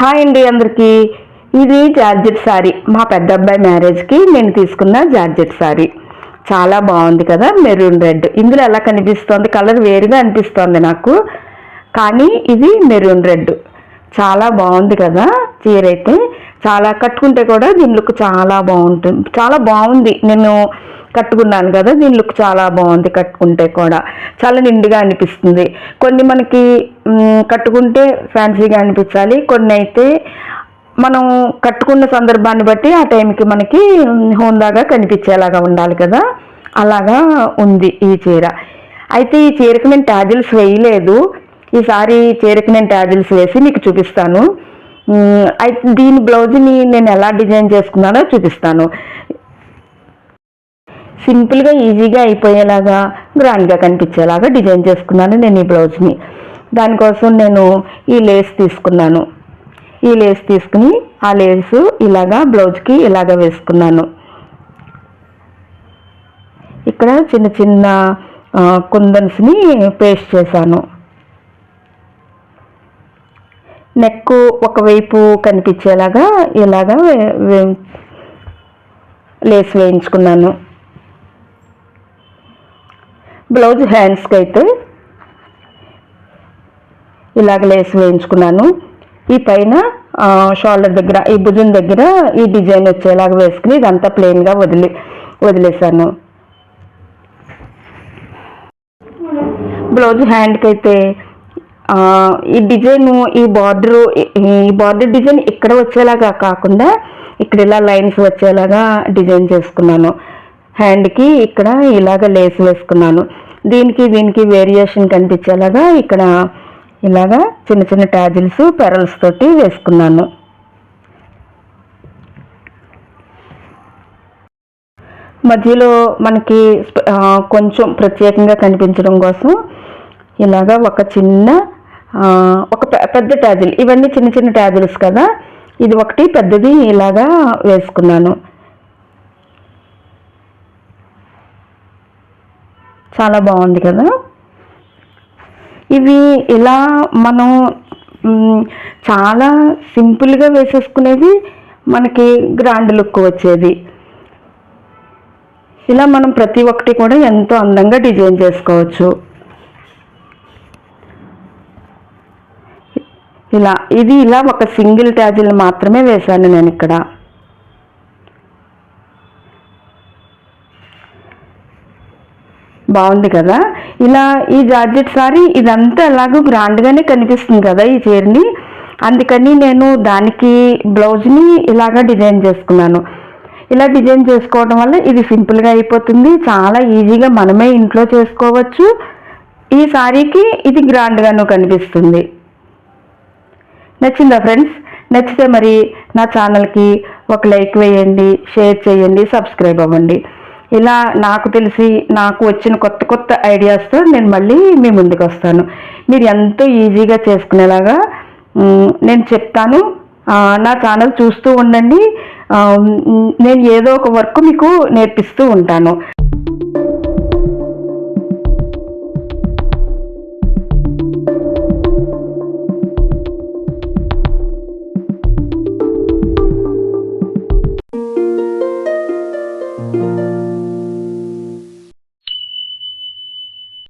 Hi అండి అందరికీ. ఇది జార్జెట్ శారీ మా పెద్ద అబ్బాయి మ్యారేజ్కి నేను తీసుకున్న జార్జెట్ శారీ చాలా బాగుంది కదా మెరూన్ రెడ్. ఇందులో ఎలా కనిపిస్తోంది? కలర్ వేరుగా అనిపిస్తోంది నాకు. కానీ ఇది మెరూన్ రెడ్. చాలా బాగుంది కదా చీర అయితే చాలా కట్టుకుంటే కూడా దీని లుక్ చాలా బాగుంటుంది. చాలా బాగుంది. నేను కట్టుకున్నాను కదా దీని లుక్ చాలా బాగుంది కట్టుకుంటే కూడా. చాలా నిండుగా అనిపిస్తుంది. కొన్ని మనకి కట్టుకుంటే ఫ్యాన్సీగా అనిపించాలి. కొన్ని అయితే మనం కట్టుకున్న సందర్భాన్ని బట్టి ఆ టైంకి మనకి హోందాగా కనిపించేలాగా ఉండాలి కదా. అలాగా ఉంది ఈ చీర. అయితే ఈ చీరకు నేను ట్యాజిల్స్ వేయలేదు. ఈసారి చీరకు నేను ట్యాజిల్స్ వేసి మీకు చూపిస్తాను. అయితే దీని బ్లౌజ్ని నేను ఎలా డిజైన్ చేసుకున్నానో చూపిస్తాను. సింపుల్గా ఈజీగా అయిపోయేలాగా గ్రాండ్గా కనిపించేలాగా డిజైన్ చేసుకున్నాను నేను ఈ బ్లౌజ్ని. దానికోసం నేను ఈ లేస్ తీసుకున్నాను. ఈ లేస్ తీసుకుని ఆ లేసు ఇలాగా బ్లౌజ్కి ఇలాగ వేసుకున్నాను. ఇక్కడ చిన్న చిన్న కుందన్స్ని పేస్ట్ చేశాను. నెక్ ఒకవైపు కనిపించేలాగా ఇలాగా లేస్ వేయించుకున్నాను. బ్లౌజ్ హ్యాండ్స్కి అయితే ఇలాగ లేస్ వేయించుకున్నాను. ఈ పైన షోల్డర్ దగ్గర ఈ భుజం దగ్గర ఈ డిజైన్ వచ్చేలాగా వేసుకుని ఇదంతా ప్లెయిన్గా వదిలి వదిలేసాను బ్లౌజ్ హ్యాండ్కి అయితే ఈ డిజైన్ ఈ బార్డర్ ఈ బార్డర్ డిజైన్ ఇక్కడ వచ్చేలాగా కాకుండా ఇక్కడ ఇలా లైన్స్ వచ్చేలాగా డిజైన్ చేసుకున్నాను. హ్యాండ్కి ఇక్కడ ఇలాగ లేస్ వేసుకున్నాను. దీనికి దీనికి వేరియేషన్ కనిపించేలాగా ఇక్కడ ఇలాగా చిన్న చిన్న ట్యాజిల్స్ పెరల్స్ తోటి వేసుకున్నాను. మధ్యలో మనకి కొంచెం ప్రత్యేకంగా కనిపించడం కోసం ఇలాగా ఒక చిన్న ఒక పెద్ద ట్యాజిల్ ఇవన్నీ చిన్న చిన్న ట్యాజిల్స్ కదా. ఇది ఒకటి పెద్దది ఇలాగా వేసుకున్నాను. చాలా బాగుంది కదా. ఇవి ఇలా మనం చాలా సింపుల్గా వేసేసుకునేది మనకి గ్రాండ్ లుక్ వచ్చేది. ఇలా మనం ప్రతి ఒక్కటి కూడా ఎంతో అందంగా డిజైన్ చేసుకోవచ్చు. ఇలా ఇది ఇలా ఒక సింగిల్ ట్యాజిల్ మాత్రమే వేశాను నేను ఇక్కడ. బాగుంది కదా? ఇలా ఈ జార్జెట్ సారీ ఇదంతా ఎలాగో గ్రాండ్గానే కనిపిస్తుంది కదా ఈ చీరని. అందుకని నేను దానికి బ్లౌజ్ని ఇలాగా డిజైన్ చేసుకున్నాను. ఇలా డిజైన్ చేసుకోవడం వల్ల ఇది సింపుల్గా అయిపోతుంది. చాలా ఈజీగా మనమే ఇంట్లో చేసుకోవచ్చు. ఈ సారీకి ఇది గ్రాండ్గాను కనిపిస్తుంది. నచ్చిందా ఫ్రెండ్స్? నచ్చితే మరి నా ఛానల్కి ఒక లైక్ వేయండి షేర్ చేయండి సబ్స్క్రైబ్ అవ్వండి. ఇలా నాకు తెలిసి నాకు వచ్చిన కొత్త కొత్త ఐడియాస్తో నేను మళ్ళీ మీ ముందుకు వస్తాను. మీరు ఎంతో ఈజీగా చేసుకునేలాగా నేను చెప్తాను. నా ఛానల్ చూస్తూ ఉండండి. నేను ఏదో ఒక వర్క్ మీకు నేర్పిస్తూ ఉంటాను.